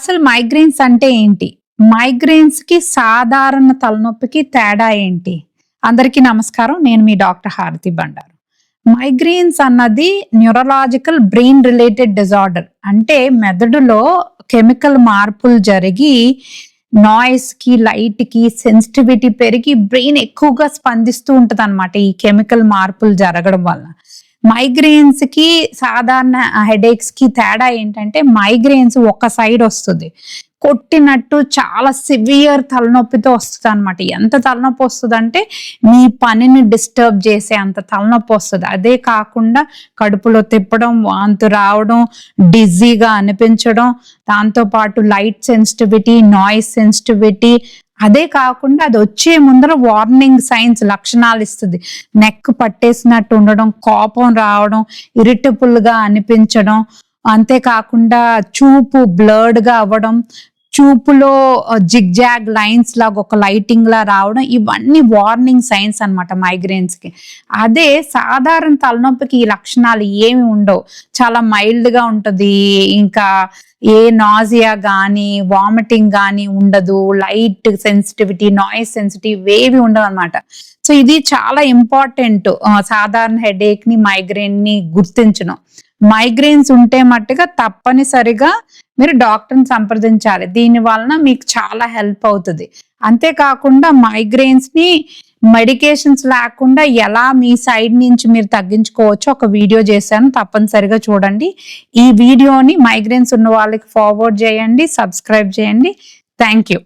అసలు మైగ్రేన్స్ అంటే ఏంటి? మైగ్రేన్స్కి సాధారణ తలనొప్పికి తేడా ఏంటి? అందరికీ నమస్కారం. నేను మీ డాక్టర్ హారతి బండారు. మైగ్రేన్స్ అన్నది న్యూరలాజికల్ బ్రెయిన్ రిలేటెడ్ డిజార్డర్ అంటే మెదడులో కెమికల్ మార్పులు జరిగి నాయిస్కి లైట్కి లైట్కి సెన్సిటివిటీ పెరిగి బ్రెయిన్ ఎక్కువగా స్పందిస్తూ ఉంటుంది అనమాట ఈ కెమికల్ మార్పులు జరగడం వల్ల మైగ్రేన్స్కి సాధారణ హెడేక్స్కి తేడా ఏంటంటే మైగ్రేన్స్ ఒక సైడ్ వస్తుంది. కొట్టినట్టు చాలా సివియర్ తలనొప్పితో వస్తుంది అనమాట ఎంత తలనొప్పి వస్తుంది అంటే మీ పనిని డిస్టర్బ్ చేసే అంత తలనొప్పి వస్తుంది. అదే కాకుండా కడుపులో తిప్పడం వాంతు రావడం డిజీగా అనిపించడం దాంతోపాటు లైట్ సెన్సిటివిటీ నాయిస్ సెన్సిటివిటీ అదే కాకుండా అది వచ్చే ముందర వార్నింగ్ సైన్స్ లక్షణాలు ఇస్తుంది. నెక్ పట్టేసినట్టు ఉండడం కోపం రావడం ఇరిటబుల్గా అనిపించడం అంతేకాకుండా చూపు బ్లర్డ్గా అవ్వడం చూపులో జిగ్జాగ్ లైన్స్ లాగా ఒక లైటింగ్ లా రావడం ఇవన్నీ వార్నింగ్ సైన్స్ అనమాట మైగ్రేన్స్కి అదే సాధారణ తలనొప్పికి ఈ లక్షణాలు ఏమి ఉండవు. చాలా మైల్డ్గా ఇంకా ఏ నాజియా కానీ వామిటింగ్ కానీ ఉండదు. లైట్ సెన్సిటివిటీ నాయిస్ సెన్సిటివ్ ఏవి ఉండవు అనమాట సో ఇది చాలా ఇంపార్టెంట్ సాధారణ హెడేక్ని మైగ్రేన్ని గుర్తించడం. మైగ్రేన్స్ ఉంటే మట్టుగా తప్పనిసరిగా మీరు డాక్టర్ని సంప్రదించాలి. దీని వలన మీకు చాలా హెల్ప్ అవుతుంది. అంతేకాకుండా మైగ్రేన్స్ని మెడికేషన్స్ లేకుండా ఎలా మీ సైడ్ నుంచి మీరు తగ్గించుకోవచ్చు ఒక వీడియో చేశాను. తప్పనిసరిగా చూడండి. ఈ వీడియోని మైగ్రేన్స్ ఉన్న వాళ్ళకి ఫార్వర్డ్ చేయండి సబ్స్క్రైబ్ చేయండి. Thank you